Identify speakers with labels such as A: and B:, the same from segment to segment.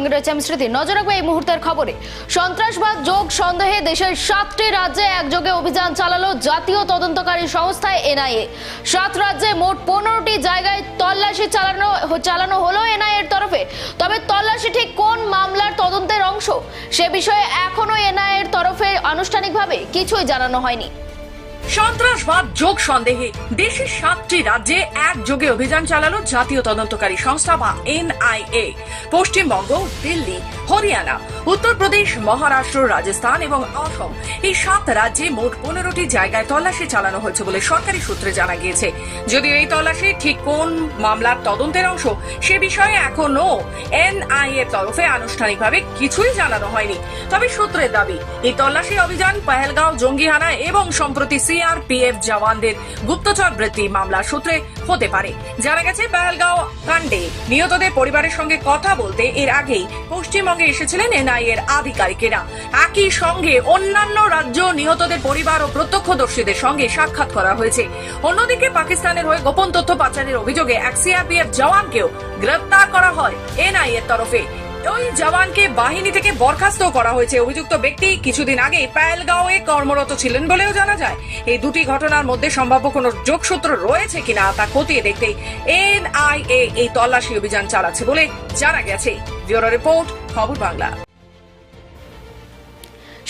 A: সঙ্গে রয়েছে আমি স্মৃতি নজর রাখব এই মুহূর্তের খবরে। সন্ত্রাসবাদ, যোগ, সন্দেহে দেশের সাতটি রাজ্যে একযোগে অভিযান চালালো জাতীয় তদন্তকারী সংস্থা এনআইএ। সাত রাজ্যে মোট পনেরোটি জায়গায় তল্লাশি চালানো চালানো হলো এনআইএর তরফে। তবে তল্লাশি ঠিক কোন মামলার তদন্তের অংশ, সে বিষয়ে এখনও এনআইএর তরফে আনুষ্ঠানিকভাবে কিছুই জানানো হয়নি।
B: সন্ত্রাসবাদ যোগ সন্দেহে। দেশের সাতটি রাজ্যে একযোগে অভিযান চালালো জাতীয় তদন্তকারী সংস্থা বা এনআইএ। পশ্চিমবঙ্গ, দিল্লি, হরিয়ানা, উত্তরপ্রদেশ, মহারাষ্ট্র, রাজস্থান এবং অসম এই সাত রাজ্যে মোট পনেরোটি জায়গায় তল্লাশি চালানো হয়েছে বলে সরকারি সূত্রে জানা গিয়েছে। যদিও এই তল্লাশি ঠিক কোন মামলার তদন্তের অংশ, সে বিষয়ে এখনও এনআইএ তরফে আনুষ্ঠানিকভাবে কিছুই জানানো হয়নি। তবে সূত্রের দাবি, এই তল্লাশি অভিযান, পহেলগাঁও, জঙ্গিহানা এবং সম্প্রতি সিআরপিএফ জওয়ানদের গুপ্তচর বৃত্তি মামলা সূত্রে হতে পারে। জানা গেছে পহেলগাঁও কাণ্ডে নিহতদের পরিবারের সঙ্গে কথা বলতে এর আগেই পশ্চিমবঙ্গে এসেছিলেন এনআইএর আধিকারিকেরা। একই সঙ্গে অন্যান্য রাজ্য নিহতদের পরিবার ও প্রত্যক্ষদর্শীদের সঙ্গে সাক্ষাৎ করা হয়েছে। অন্যদিকে পাকিস্তানের হয়ে গোপন তথ্য পাচারের অভিযোগে এক সিআরপিএফ জওয়ানকেও গ্রেপ্তার করা হয় এনআইএর তরফে। ওই জওয়ানকে বাহিনী থেকে বরখাস্ত করা হয়েছে। অভিযুক্ত ব্যক্তি কিছুদিন আগে পায়েলগাঁওয়ে কর্মরত ছিলেন বলেও জানা যায়। এই দুটি ঘটনার মধ্যে সম্ভাব্য কোনো যোগসূত্র রয়েছে কিনা তা খতিয়ে দেখতে এনআইএ এই তল্লাশি অভিযান চালাচ্ছে বলে জানা গেছে। ব্যুরো রিপোর্ট, খবর বাংলা।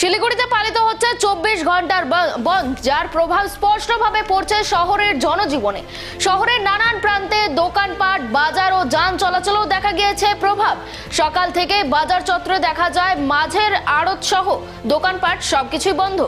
A: শিলিগুড়িতে পালিত হচ্ছে চব্বিশ ঘণ্টার বন্ধ, যার প্রভাব স্পষ্টভাবে পড়ছে শহরের জনজীবনে। শহরের নানান প্রান্তে দোকানপাট, বাজার ও যান চলাচলেও দেখা গিয়েছে প্রভাব। সকাল থেকে বাজার চত্রে দেখা যায় মাঝের আড়ত সহ দোকানপাট সবকিছুই বন্ধ।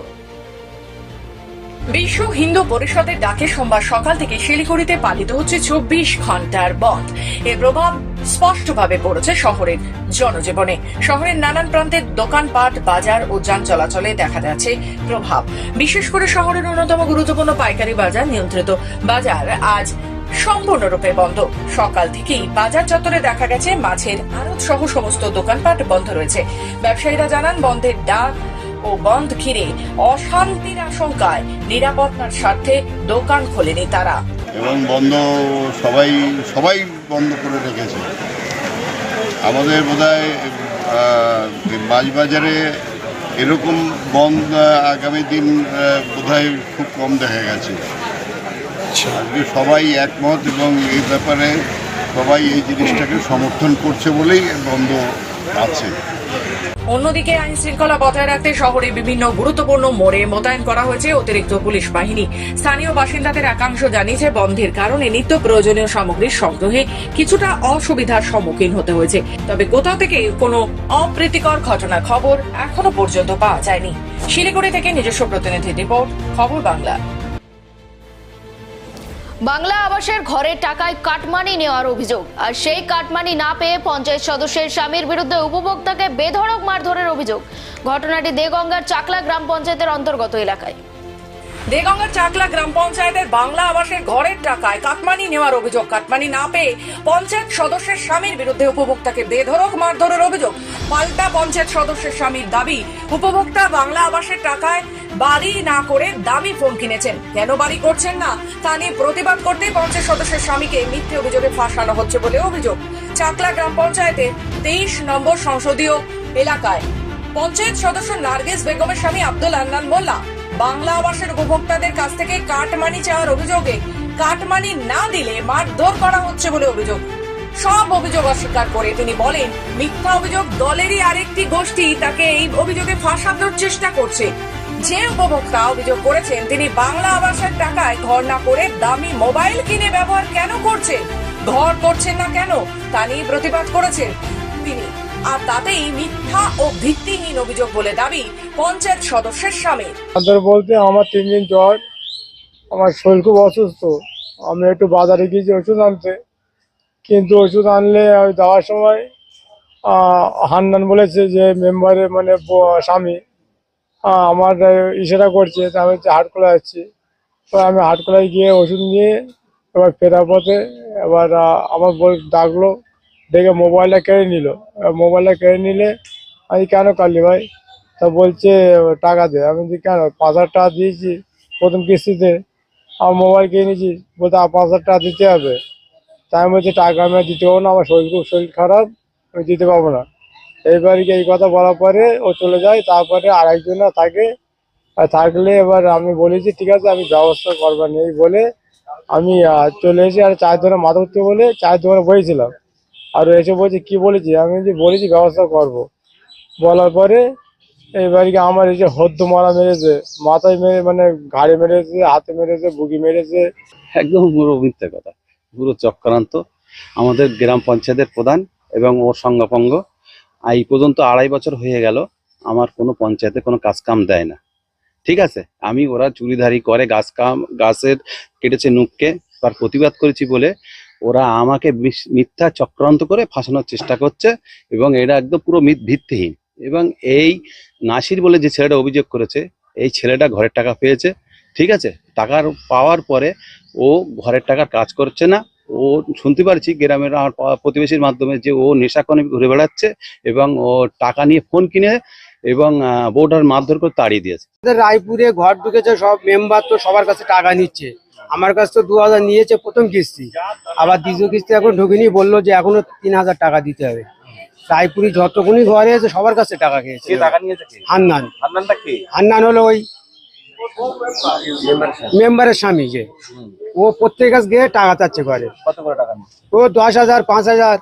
B: বিশ্ব হিন্দু পরিষদের ডাকে সোমবার সকাল থেকে শিলিগুড়িতে পালিত হচ্ছে চব্বিশ ঘণ্টার বন্ধ। এর প্রভাব স্পষ্টভাবে পড়েছে শহরের জনজীবনে। শহরের নানান প্রান্তের দোকানপাট, বাজার ও যান চলাচলে দেখা যাচ্ছে প্রভাব। বিশেষ করে শহরের অন্যতম গুরুত্বপূর্ণ পাইকারি বাজার নিয়ন্ত্রিত বাজার আজ সম্পূর্ণরূপে বন্ধ। সকাল থেকেই বাজার চত্বরে দেখা গেছে মাছের আড়ত সহ সমস্ত দোকানপাট বন্ধ রয়েছে। ব্যবসায়ীরা জানান, বন্ধের ডাক ও বন্ধ ঘিরে অশান্তির আশঙ্কায় নিরাপত্তার স্বার্থে দোকান খোলেনি তারা।
C: এবং বন্ধ সবাই সবাই বন্ধ করে রেখেছে। আমাদের বোধহয় বাজারে এরকম বন্ধ আগামী দিন বোধহয় খুব কম দেখা গেছে। আজকে সবাই একমত এবং এই ব্যাপারে সবাই এই জিনিসটাকে সমর্থন করছে বলেই বন্ধ আছে।
B: অন্যদিকে আইন শৃঙ্খলা বজায় রাখতে শহরে বিভিন্ন গুরুত্বপূর্ণ মোড়ে মোতায়েন করা হয়েছে অতিরিক্ত পুলিশ বাহিনী। স্থানীয় বাসিন্দাদের একাংশ জানিয়েছে, বন্ধের কারণে নিত্য প্রয়োজনীয় সামগ্রীর সংগ্রহে কিছুটা অসুবিধার সম্মুখীন হতে হয়েছে। তবে কোথাও থেকে কোনো অপ্রীতিকর ঘটনার খবর এখনও পর্যন্ত পাওয়া যায়নি। শিলিগুড়ি থেকে নিজস্ব প্রতিনিধি রিপোর্ট, খবর বাংলা।
A: বাংলা আবাসের ঘরের টাকায় কাটমানি নেওয়ার অভিযোগ। আর সেই কাটমানি না পেয়ে পঞ্চায়েত সদস্যের স্বামীর বিরুদ্ধে উপভোক্তাকে বেধড়ক মারধরের অভিযোগ। ঘটনাটি দেগঙ্গার চাকলা গ্রাম পঞ্চায়েতের অন্তর্গত এলাকায়।
B: দেগঙ্গার চাকলা গ্রাম পঞ্চায়েতের বাংলা আবাসের ঘরের টাকায় কাটমানি নেওয়ার অভিযোগ। কাটমানি না পেয়ে পঞ্চায়েত সদস্যের স্বামীর বিরুদ্ধে উপভোক্তাকে বেধরক মারধরের অভিযোগ। পাল্টা পঞ্চায়েত সদস্যের স্বামীর দাবি, উপভোক্তা বাংলা আবাসের টাকায় বাড়ি না করে দামি ফোন কিনেছেন। কেন বাড়ি করছেন না? তা নিয়ে প্রতিবাদ করতে পঞ্চায়েত সদস্যের স্বামীকে মিথ্যে অভিযোগে ফাঁসানো হচ্ছে বলে অভিযোগ। চাকলা গ্রাম পঞ্চায়েতের তেইশ নম্বর সংসদীয় এলাকায়। পঞ্চায়েত সদস্য নার্গিস বেগমের স্বামী আব্দুল আন্নান মোল্লা বাংলা আবাসের উপভোক্তাদের কাছ থেকে কাটমানি চাওয়ার অভিযোগে কাটমানি না দিলে মারধর করা হচ্ছে বলে অভিযোগ। সব অভিযোগ অস্বীকার করে তিনি বলেন, মিথ্যা অভিযোগ দলেরই আরেকটি গোষ্ঠী তাকে এই অভিযোগে ফাঁসানোর চেষ্টা করছে। যে উপভোক্তা অভিযোগ করেছেন, তিনি বাংলা আবাসের টাকায় ঘর না করে দামি মোবাইল কিনে ব্যবহার কেন করছেন ঘর করছেন না কেন? তা নিয়ে প্রতিবাদ করেছেন আর তাতেই মিথ্যা ও ভিত্তিহীন অভিযোগ বলে দাবি পঞ্চায়েত সদস্যের স্বামীর
D: বলতে আমার তিন দিন জ্বর, আমার শরীর খুব অসুস্থ। আমি একটু বাজারে গিয়েছি ওষুধ আনতে, কিন্তু ওষুধ আনলে ওই দেওয়ার সময় হান্নান বলেছে যে মেম্বারের মানে স্বামী আমার ইশারা করছে তা আমি হাটকোলা যাচ্ছি। তো আমি হাটকোলায় গিয়ে ওষুধ নিয়ে এবার ফেরার পথে এবার আমার বল ডাকলো দেখে মোবাইলটা কেড়ে নিল। মোবাইলটা কেড়ে নিলে আমি, কেন কাটলি ভাই? তা বলছে, টাকা দে। আমি বলছি, কেন? পাঁচ হাজার টাকা দিয়েছি প্রথম কিস্তিতে। আমার মোবাইল কিনে নিয়েছি। বলতে পাঁচ হাজার টাকা দিতে হবে। তাই আমি বলছি, টাকা আমি দিতে পারব না, আমার শরীর খুব, শরীর খারাপ, আমি দিতে পারব না। এইবার এই কথা বলার পরে ও চলে যায়, তারপরে আরেকজন থাকে। আর থাকলে এবার আমি বলেছি, ঠিক আছে, আমি ব্যবস্থা করবার নেই বলে আমি চলে এসে আর চায়ের দোকানে মাথা উঠতে বলে চায়ের দোকানে বসেছিলাম। আর এসে বলছে, কি বলেছি? আমি যে বলেছি, ব্যবস্থা করব। বলার পরে এবার কি আমার এই যে হদ্দ মারা মেরেছে, মাথায় মেরে মানে ঘাড়ে মেরেছে, হাতে মেরেছে, বুকি মেরেছে।
E: একদম পুরো মিথ্যে কথা। পুরো চক্রান্ত। আমাদের গ্রাম পঞ্চায়েতের প্রধান এবং ওর সঙ্গপঙ্গ। এই পর্যন্ত আড়াই বছর হয়ে গেল, আমার কোনো পঞ্চায়েতে কোনো কাজ কাম দেয় না। ঠিক আছে? আমি ওরা চুরিধারি করে, গাছ কাম, গাছের কেটেছে নুককে, তার প্রতিবাদ করেছি বলে ওরা আমাকে মিথ্যা চক্রান্ত করে ফাঁসানোর চেষ্টা করছে এবং এটা একদম পুরো ভিত্তিহীন। এবং এই নাসির বলে যে ছেলেটা অভিযোগ করেছে, এই ছেলেটা ঘরের টাকা পেয়েছে, ঠিক আছে? টাকার পাওয়ার পরে ও ঘরের টাকার কাজ করছে না। ও, শুনতে পারছি গ্রামের আমার প্রতিবেশীর মাধ্যমে যে ও নেশাকনে ঘুরে বেড়াচ্ছে এবং ও টাকা নিয়ে ফোন কিনে এবং বউটার মারধর করে তাড়িয়ে দিয়েছে।
F: রায়পুরে ঘর ঢুকেছে সব মেম্বার তো সবার কাছে টাকা নিচ্ছে। আমার কাছে তো দু হাজার নিয়েছে প্রথম কিস্তি। আবার দ্বিতীয় কিস্তি এখন ঢুকিনি বলল যে এখনও তিন হাজার টাকা দিতে হবে। রায়পুরি যতক্ষণই ঘরে আছে সবার কাছে টাকা খেয়েছে।
E: টাকা নিয়েছে কে?
F: হান্নান। হান্নান হলো ওই মেম্বারের স্বামী। যে। ও প্রত্যেক কাছে গিয়ে টাকা চাচ্ছে ঘরে।
E: কত করে টাকা
F: ও দশ হাজার পাঁচ হাজার।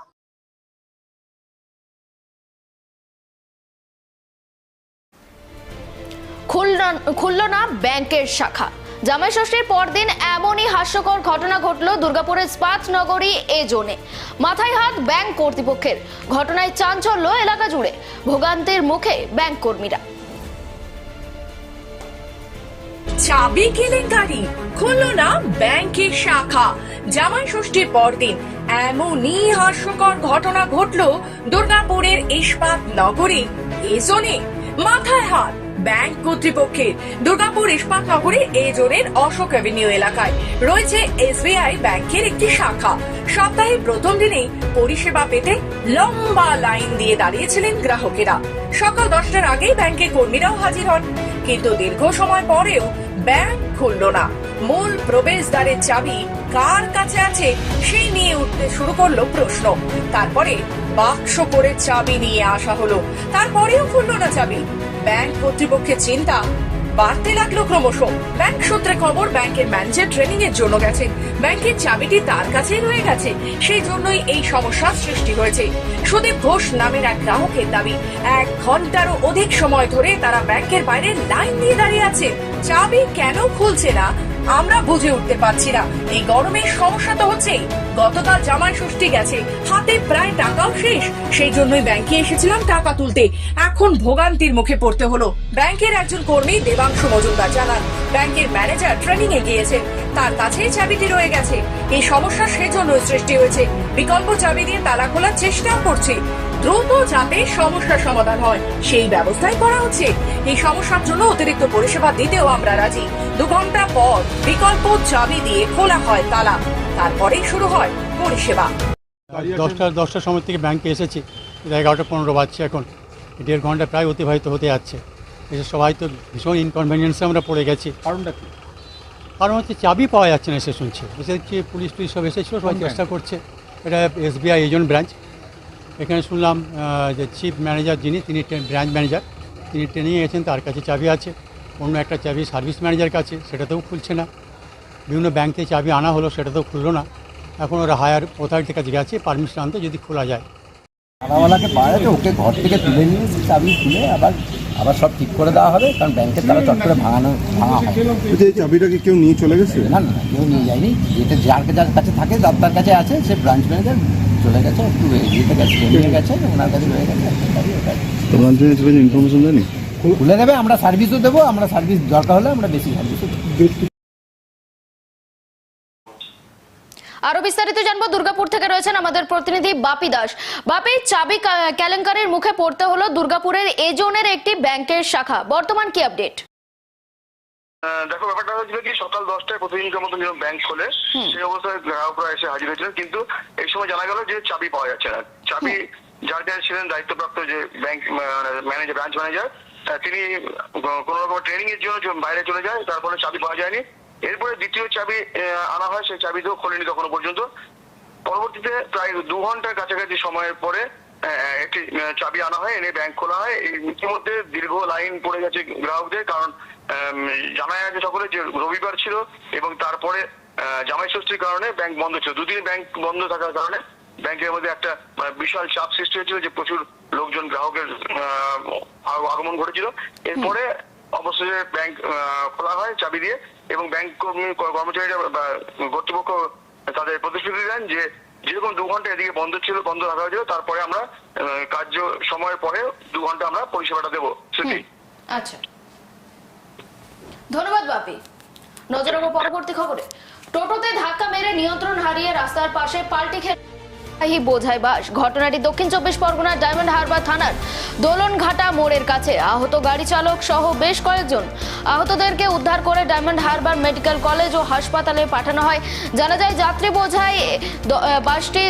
A: খুলল না ব্যাংকের শাখা। জামাই ষষ্ঠীর পরদিন এমনই হাস্যকর ঘটনা ঘটল দুর্গাপুরের স্পাত নগরী এ জোনে। মাথায় হাত ব্যাংক কর্তৃপক্ষের। ঘটনায় চাঞ্চল্য এলাকা জুড়ে। ভোগান্তির মুখে ব্যাংক কর্মীরা।
B: চাবি কেলেঙ্কারি খুলল না ব্যাংকের শাখা। জামাই ষষ্ঠীর পরদিন এমনই হাস্যকর ঘটনা ঘটল দুর্গাপুরের ইস্পাত নগরী এজনে মাথায় হাত ব্যাংক কর্তৃপক্ষের দুর্গাপুর ইস্পাত নগরীর এ জোনের অশোক অ্যাভিনিউ এলাকায় রয়েছে এসবিআই ব্যাংকের একটি শাখা। সপ্তাহের প্রথম দিনেই পরিষেবা পেতে লম্বা লাইন দিয়ে দাঁড়িয়েছিলেন গ্রাহকেরা। সকাল দশটার আগেই ব্যাংকের কর্মীরাও হাজির হন, কিন্তু দীর্ঘ সময় পরেও ব্যাংক খুলল না। মূল প্রবেশদ্বারের চাবি কার কাছে আছে সেই নিয়ে উঠতে শুরু করল প্রশ্ন। তারপরে বাক্স করে চাবি নিয়ে আসা হলো। তারপরেও খুলল না চাবি। ব্যাংক কর্তৃপক্ষের চিন্তা? বাড়তে লাগল ক্রমশ। ব্যাংক সূত্রে খবর, ব্যাংকের ম্যানেজার ট্রেনিং এর জন্য গেছেন ব্যাংকের চাবিটি তার কাছেই রয়ে গেছে। সেই জন্যই এই সমস্যার সৃষ্টি হয়েছে। সুদীপ ঘোষ নামের এক গ্রাহকের দাবি, এক ঘন্টারও অধিক সময় ধরে তারা ব্যাংকের বাইরে লাইন দিয়ে দাঁড়িয়ে আছে। চাবি কেন খুলছে না? আমরা বুঝে উঠতে পারছি না। এই গরমের সমস্যা তো হচ্ছেই। গতকাল জামাই ষষ্ঠী গেছে। হাতে প্রায় টাকাও শেষ। সেই জন্যই ব্যাংকে এসেছিলাম টাকা তুলতে। এখন ভোগান্তির মুখে পড়তে হলো। ব্যাংকের একজন কর্মী দেবাংশু মজুমদার জানান, ব্যাংকের ম্যানেজার ট্রেনিং এ গিয়েছেন। তার কাছেই চাবিটি রয়ে গেছে। এই সমস্যা সেজন্যই সৃষ্টি হয়েছে। বিকল্প চাবি দিয়ে তালা খোলার চেষ্টাও করছে। দ্রুত যাতে সমস্যার সমাধান হয়। সেই ব্যবস্থাই করা হচ্ছে। এই সমস্যার জন্য অতিরিক্ত পরিষেবা দিতেও আমরা রাজি। দু ঘণ্টা পর বিকল্প চাবি দিয়ে খোলা হয় তালা। তারপরেই শুরু হয় পরিষেবা।
G: দশটা দশটার সময় থেকে ব্যাংকে এসেছি। এগারোটা পনেরো বাজছে এখন। দেড় ঘণ্টা প্রায় অতিবাহিত হতে যাচ্ছে। এসে সবাই তো ভীষণ ইনকনভেনিয়েন্সে আমরা পড়ে গেছি।
E: কারণটা কি?
G: কারণ হচ্ছে চাবি পাওয়া যাচ্ছে না এসে শুনছি। এসে পুলিশ টুলিশ সব এসেছিল সবাই চেষ্টা করছে। এটা এসবিআই এজেন্ট ব্রাঞ্চ। এখানে শুনলাম যে চিফ ম্যানেজার যিনি তিনি ব্রাঞ্চ ম্যানেজার তিনি ট্রেনিংয়ে গেছেন তার কাছে চাবি আছে। অন্য একটা চাবি সার্ভিস ম্যানেজার কাছে সেটাতেও খুলছে না। বিভিন্ন ব্যাংক থেকে চাবি আনা হলো সেটাতেও খুললো না। এখন ওরা হায়ার অথরিটির কাছে গেছে পারমিশন আনতে যদি খোলা যায়।
H: পাওয়া যাচ্ছে ওকে ঘর থেকে তুলে নিয়ে চাবি খুলে আবার আবার সব ঠিক করে দেওয়া হবে কারণ ব্যাংকের তারা চট করে ভাঙানো ভাঙা হয়।
I: বলছি, এই চাবিটা কি কেউ নিয়ে চলে গেছে?
H: না না না, কেউ নিয়ে যায়নি। এটা যার যার কাছে থাকে যার তার কাছে আছে সে ব্রাঞ্চ ম্যানেজার চলে গেছে একটু এগিয়ে গেছে নিয়ে গেছে ওনার কাছে রয়ে গেছে চাবি ওটা।
I: তো ইনফরমেশন দেয়নি?
H: খুলে দেবে আমরা সার্ভিসও দেবো আমরা সার্ভিস দরকার হলে আমরা বেশি সার্ভিসও দেবো।
A: আরও বিস্তারিত জানব দুর্গাপুর থেকে রয়েছেন আমাদের প্রতিনিধি বাপি দাস। বাপি চাবি কেলেঙ্কারির মুখে পড়তে হলো দুর্গাপুরের এ জোনের একটি ব্যাংকের শাখা। বর্তমান কি আপডেট?
J: দেখো ব্যাপারটা হয়েছিল কি সকাল দশটায় প্রতিদিনকার মতো যখন ব্যাংক খোলে। সেই অবস্থায় গ্রাহকরা এসে হাজির হয়েছিলেন কিন্তু এই সময় জানা গেল যে চাবি পাওয়া যাচ্ছে না। চাবি যার কাছে ছিলেন দায়িত্বপ্রাপ্ত যে ব্যাংক ম্যানেজার ব্রাঞ্চ ম্যানেজার তিনি কোনো রকম ট্রেনিং এর জন্য বাইরে চলে যায় তারপরে চাবি পাওয়া যায়নি। এরপরে দ্বিতীয় চাবি আনা হয় সেই চাবি তো খোলেনি তখনো পর্যন্ত। পরবর্তীতে প্রায় দু ঘণ্টার কাছাকাছি সময়ের পরে একটি চাবি আনা হয় এনে ব্যাংক খোলা হয়। ইতিমধ্যে দীর্ঘ লাইন পড়ে গেছে গ্রাহকদের কারণ জানা যাচ্ছে সকলে যে রবিবার ছিল এবং তারপরে জামাই ষষ্ঠীর কারণে ব্যাংক বন্ধ ছিল। দুদিন ব্যাংক বন্ধ থাকার কারণে ব্যাংকের মধ্যে একটা বিশাল চাপ সৃষ্টি হয়েছিল যে প্রচুর লোকজন গ্রাহকের আগমন ঘটেছিল। এরপরে অবশেষে ব্যাংক খোলা হয় চাবি দিয়ে এবং ব্যাংক কর্মী কর্মচারীরা কর্তৃপক্ষ তাদের প্রতিশ্রুতি দেন যে যেরকম দু ঘণ্টা এদিকে বন্ধ ছিল বন্ধ রাখা হয়েছিল তারপরে আমরা কার্য সময়ের পরে দু ঘণ্টা আমরা পরিষেবাটা দেবো। সেটি
A: আচ্ছা। ধন্যবাদ বাপি। নজর পরবর্তী খবরে। টোটোতে ধাক্কা মেরে নিয়ন্ত্রণ হারিয়ে রাস্তার পাশে পাল্টি খেয়ে বাহী বোঝাই বাস। ঘটনাটি দক্ষিণ চব্বিশ পরগনার ডায়মন্ড হারবার থানার দোলনঘাটা মোড়ের কাছে। আহত গাড়ি চালক সহ বেশ কয়েকজন আহতদেরকে উদ্ধার করে ডায়মন্ড হারবার মেডিকেল কলেজ ও হাসপাতালে পাঠানো হয়। জানা যায়, যাত্রী বোঝাই বাসটি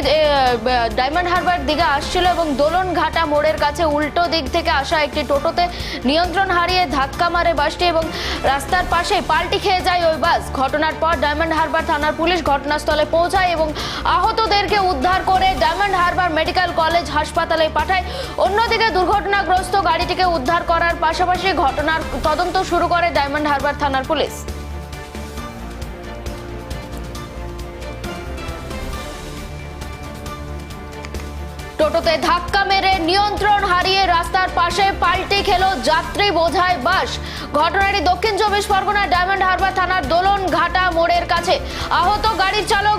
A: ডায়মন্ড হারবার দিকে আসছিল এবং দোলনঘাটা মোড়ের কাছে উল্টো দিক থেকে আসা একটি টোটোতে নিয়ন্ত্রণ হারিয়ে ধাক্কা মারে বাসটি এবং রাস্তার পাশে পাল্টি খেয়ে যায় ওই বাস। ঘটনার পর ডায়মন্ড হারবার থানার পুলিশ ঘটনাস্থলে পৌঁছায় এবং আহতদেরকে উদ্ধার করে ডায়মন্ড হারবার মেডিকেল কলেজ হাসপাতালে পাঠায়। অন্যদিকে দুর্ঘটনাগ্রস্ত গাড়িটিকে উদ্ধার করার পাশাপাশি ঘটনার তদন্ত শুরু করে ডায়মন্ড হারবার থানার পুলিশ। টোটোতে ধাক্কা মেরে নিয়ন্ত্রণ হারিয়ে রাস্তার পাশে পাল্টি খেলো যাত্রী বোঝায় বাস। ঘটনাটি দক্ষিণ চব্বিশ পরগনার ডায়মন্ড হারবার থানার দোলন ঘাটা মোড়ের কাছে। আহত গাড়ির চালক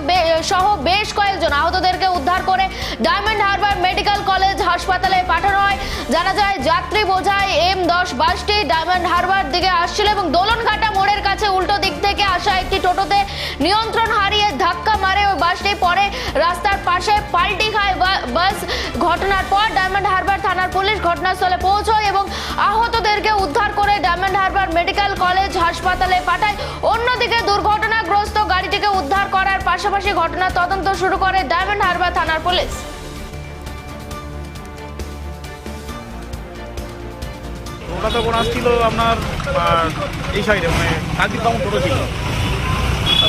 A: সহ বেশ কয়েকজন আহতদেরকে উদ্ধার করে ডায়মন্ড হারবার মেডিকেল কলেজ হাসপাতালে পাঠানো হয়। জানা যায়, যাত্রী বোঝায় এম দশ বাসটি ডায়মন্ড হারবার দিকে আসছিল এবং দোলনঘাটা মোড়ের কাছে উল্টো দিক থেকে আসা একটি টোটোতে নিয়ন্ত্রণ হারিয়ে ধাক্কা মারে ওই বাসটি। পরে রাস্তার পাশে পাল্টি খায় বাস। ঘটনার পর ডায়মন্ড হারবার থানার পুলিশ ঘটনাস্থলে পৌঁছয় এবং আহতদেরকে উদ্ধার করে ডায়মন্ড হারবার মেডিকেল কলেজ হাসপাতালে পাঠায়। অন্যদিকে দুর্ঘটনাগ্রস্ত গাড়িটিকে উদ্ধার করার পাশাপাশি ঘটনার তদন্ত শুরু করে ডায়মন্ড হারবার থানার পুলিশ।
K: ওটা আপনার মানে ছিল।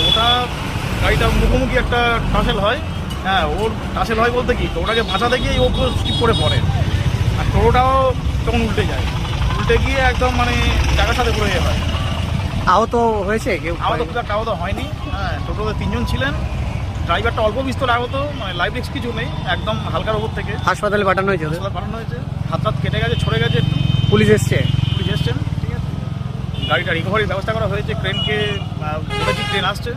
K: ওটা মুখোমুখি একটা টাসেল হয়। হ্যাঁ ওর টাসেল হয় বলতে কি? তো ওটাকে বাঁচাতে গিয়ে ও স্কিপ করে পড়ে। আর টোটোটাও তখন উল্টে যায়। উল্টে গিয়ে একদম মানে জায়গার সাথে পড়ে হয়।
F: আহত হয়েছে কেউ?
K: আহত খুব একটা আহত হয়নি। হ্যাঁ টোটোতে তিনজন ছিলেন। ড্রাইভারটা অল্প বিস্তর আহত মানে লাইফ রিস্ক কিছু নেই একদম হালকার ওপর থেকে।
F: হাসপাতালে পাঠানো হয়েছে?
K: হাসপাতালে পাঠানো হয়েছে। হাত হাত কেটে গেছে ছড়ে গেছে একটু।
F: পুলিশ এসছে?
K: পুলিশ এসছেন ঠিক আছে। গাড়িটা রিকভারির ব্যবস্থা করা হয়েছে ক্রেনকে বলেছি ট্রেন আসছে।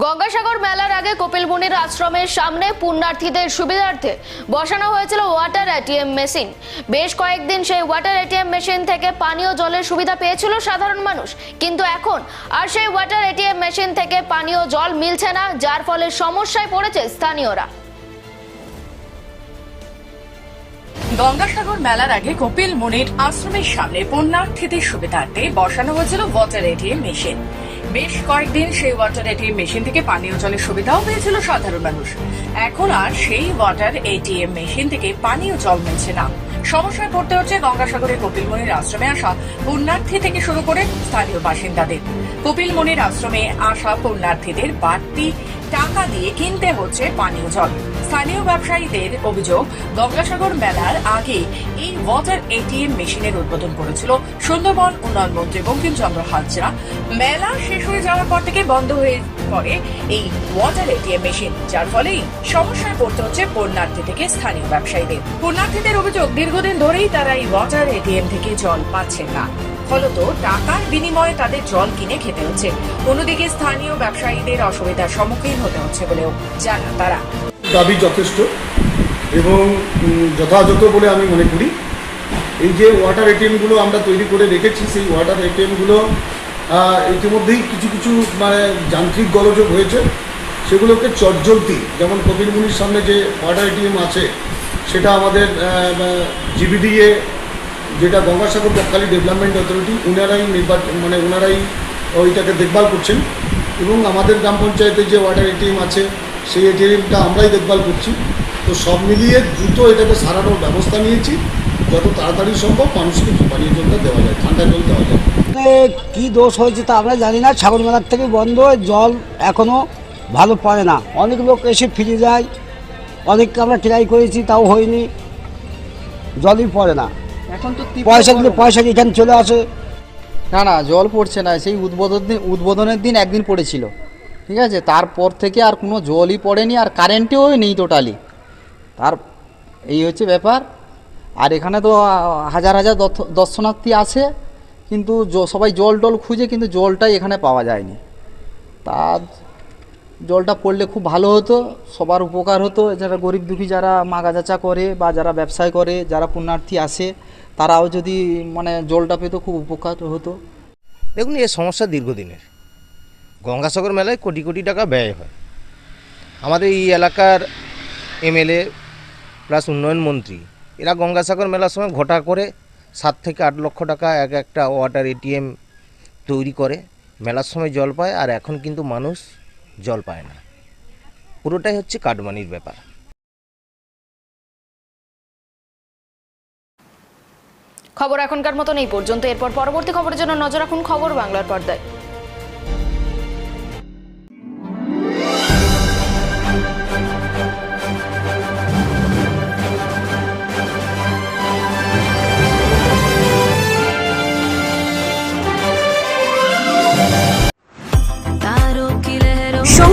A: গঙ্গাসাগর মেলার আগে কপিলমুনির আশ্রমের সামনে পুণ্যার্থীদের সুবিধার্থে বসানো হয়েছিল ওয়াটার এটিএম মেশিন বেশ কয়েকদিন সেই ওয়াটার এটিএম মেশিন থেকে পানীয় জলের সুবিধা পেয়েছিল সাধারণ মানুষ। কিন্তু এখন আর সেই ওয়াটার এটিএম মেশিন থেকে পানীয় জল মিলছে না, যার ফলে সমস্যায় পড়েছে স্থানীয়রা।
B: গঙ্গাসাগর মেলার আগে কপিল মুনির আশ্রমের সামনে পুণ্যার্থীদের সুবিধার্থে বসানো হয়েছিল ওয়াটার এটিএম মেশিন বেশ কয়েকদিন সেই ওয়াটার এটিএম মেশিন থেকে পানীয় জলের সুবিধাও পেয়েছিল সাধারণ মানুষ। এখন আর সেই ওয়াটার এটিএম মেশিন থেকে পানীয় জল মিলছে না। সমস্যায় পড়তে হচ্ছে গঙ্গাসাগরের কপিল মুনির আশ্রমে আসা পুণ্যার্থী থেকে শুরু করে স্থানীয় বাসিন্দাদের। কপিল মুনির আশ্রমে আসা পুণ্যার্থীদের বাড়তি টাকা দিয়ে কিনতে হচ্ছে পানীয় জল। স্থানীয় ব্যবসায়ীদের অভিযোগ, গঙ্গাসাগর মেলার আগে এই ওয়াটার এটিএম মেশিনের উদ্বোধন করেছিল সুন্দরবন উন্নয়ন মন্ত্রী বঙ্কিমচন্দ্র হাজরা। মেলা শেষ হয়ে যাওয়ার পর থেকে বন্ধ হয়ে পড়ে এই ওয়াটার এটিএম মেশিন যার ফলেই সমস্যায় পড়তে হচ্ছে পণ্যার্থী থেকে স্থানীয় ব্যবসায়ীদের। পণ্যার্থীদের অভিযোগ, দীর্ঘদিন ধরেই তারা এই ওয়াটার এটিএম থেকে জল পাচ্ছেন না। ফলত টাকার বিনিময়ে তাদের জল কিনে খেতে হচ্ছে। অন্যদিকে স্থানীয় ব্যবসায়ীদের অসুবিধার সম্মুখীন হতে হচ্ছে বলেও জানান তারা।
L: দাবি যথেষ্ট এবং যথাযথ বলে আমি মনে করি। এই যে ওয়াটার এটিএমগুলো আমরা তৈরি করে রেখেছি, সেই ওয়াটার এটিএমগুলো ইতিমধ্যেই কিছু কিছু মানে যান্ত্রিক গলযোগ হয়েছে। সেগুলোকে চটজলতি যেমন কপিলমুনির সামনে যে ওয়াটার এটিএম আছে, সেটা আমাদের জিবিডিএ যেটা গঙ্গাসাগর বকখালি ডেভেলপমেন্ট অথরিটি ওনারাই নির্বাচন মানে ওনারাই ওইটাকে দেখভাল করছেন। এবং আমাদের গ্রাম পঞ্চায়েতে যে ওয়াটার এটিএম আছে, সেই এটিএমটা আমরাই দেখভাল করছি। তো সব মিলিয়ে দ্রুত এটাকে সারানোর ব্যবস্থা নিয়েছি। যত তাড়াতাড়ি সম্ভব মানুষকে পানীয় জলটা দেওয়া যায় ঠান্ডা জল দেওয়া যায়।
F: কি দোষ হয়েছে তা আমরা জানি না ছাগল মেলার থেকে বন্ধ জল এখনও ভালো পড়ে না। অনেক লোক এসে ফিরে যায় অনেককে আমরা ট্রাই করেছি তাও হয়নি জলই পড়ে না।
H: এখন তো
F: পয়সা দিলে পয়সা এখানে চলে আসে।
H: না না জল পড়ছে না সেই উদ্বোধন দিন উদ্বোধনের দিন একদিন পড়েছিল। ঠিক আছে তারপর থেকে আর কোনো জলই পড়েনি আর কারেন্টেও নেই টোটালি তার এই হচ্ছে ব্যাপার। আর এখানে তো হাজার হাজার দর্শনার্থী আসে কিন্তু সবাই জল টল খুঁজে কিন্তু জলটাই এখানে পাওয়া যায়নি। তা জলটা পড়লে খুব ভালো হতো, সবার উপকার হতো, যারা গরিব দুঃখী যারা মাগাজাচা করে বা যারা ব্যবসায় করে, যারা পুণ্যার্থী আসে, তারাও যদি মানে জলটা পেতো খুব উপকার হতো।
F: দেখুন, এ সমস্যা দীর্ঘদিনের। গঙ্গাসাগর মেলায় কোটি কোটি টাকা ব্যয় হয়। আমাদের এই এলাকার এমএলএ প্লাস উন্নয়ন মন্ত্রী এরা গঙ্গাসাগর মেলার সময় ঘটা করে সাত থেকে আট লক্ষ টাকা এক একটা ওয়াটার এটিএম তৈরি করে। মেলার সময় জল পায় আর এখন কিন্তু মানুষ জল পায় না। পুরোটাই হচ্ছে কাটমানির ব্যাপার।
A: খবর এখনকার মতন এই পর্যন্ত। এরপর পরবর্তী খবরের জন্য নজর রাখুন খবর বাংলার পর্দায়।